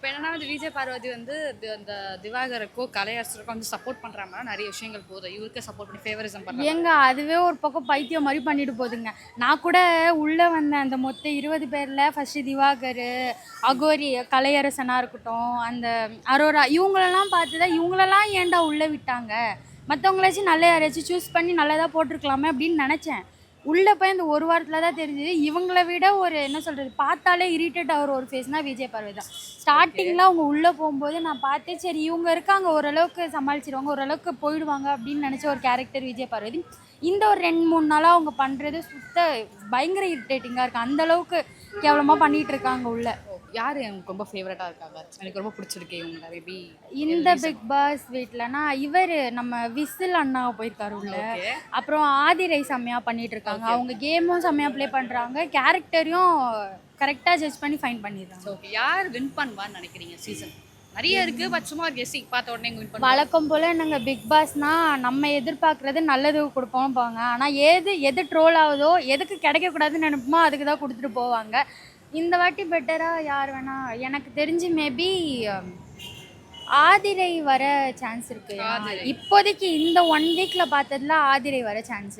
இப்போ என்னன்னா வந்து விஜய் பார்வதி வந்து தி- அந்த திவாகருக்கோ கலையரசருக்கோ வந்து சப்போர்ட் பண்றாங்க நிறைய விஷயங்கள் போதும் இவருக்கு சப்போர்ட் பண்ணி ஃபேவரிசம் பண்றாங்க எங்க அதுவே ஒரு பக்கம் பைத்தியம் மாதிரி பண்ணிட்டு போகுதுங்க. நான் கூட உள்ளே வந்தேன். அந்த மொத்த இருபது பேரில் ஃபஸ்ட்டு திவாகர் அகோரி கலையரசனாக இருக்கட்டும் அந்த அரோரா இவங்களெல்லாம் பார்த்து தான் இவங்களெல்லாம் ஏன்டா உள்ளே விட்டாங்க? மற்றவங்களாச்சும் நல்ல யாரையாச்சும் சூஸ் பண்ணி நல்லதாக போட்டிருக்கலாமே அப்படின்னு நினச்சேன். உள்ளே போய் இந்த ஒரு வாரத்தில் தான் தெரிஞ்சுது. இவங்கள விட ஒரு என்ன சொல்கிறது பார்த்தாலே இரிட்டேட் ஆகிற ஒரு ஃபேஸ்னால் விஜய் பார்வை தான். ஸ்டார்டிங்கில் அவங்க உள்ளே போகும்போது நான் பார்த்தேன் சரி இவங்க இருக்காங்க ஓரளவுக்கு சமாளிச்சிருவாங்க ஓரளவுக்கு போயிடுவாங்க அப்படின்னு நினச்ச ஒரு கேரக்டர் விஜய் பார்வதி இந்த ஒரு ரெண்டு மூணு நாளாக அவங்க பண்ணுறது சுத்த பயங்கர இரிட்டேட்டிங்காக இருக்குது அந்தளவுக்கு கேவலமாக பண்ணிகிட்டு இருக்காங்க உள்ளே. யார் எனக்கு ரொம்ப ஃபேவரட்டா இருக்காங்க? எனக்கு ரொம்ப பிடிச்சிருக்கு இவங்க மேபி இந்த பிக் பாஸ் வீட்லனா இவர் நம்ம விசில் அண்ணா போயிருக்காரு உள்ள. அப்புறம் ஆதிரை செம்மையாக பண்ணிட்டு இருக்காங்க. அவங்க கேமும் செம்மையாக ப்ளே பண்ணுறாங்க கேரக்டரையும் கரெக்டாக ஜட்ஜ் பண்ணி ஃபைன் பண்ணிடுறாங்க. ஓகே யார் வின் பண்ணுவான்னு நினைக்கிறீங்க சீசன் நிறைய இருக்கு பட் சும்மா கெஸ்ஸிங் பார்த்த உடனே வின் பண்ணுவாங்க. வழக்கம் போல் நாங்கள் பிக் பாஸ்னா நம்ம எதிர்பார்க்குறது நல்லது கொடுப்போம் போவாங்க ஆனால் ஏது எது ட்ரோல் ஆகுதோ எதுக்கு கிடைக்கக்கூடாதுன்னு நினைப்போமோ அதுக்கு தான் கொடுத்துட்டு போவாங்க. இந்த வாட்டி பெட்டராக யார் வேணா எனக்கு தெரிஞ்சு மேபி ஆதிரை வர சான்ஸ் இருக்கு. இப்போதைக்கு இந்த ஒன் வீக்ல பார்த்ததுல ஆதிரை வர சான்ஸ் இருக்கு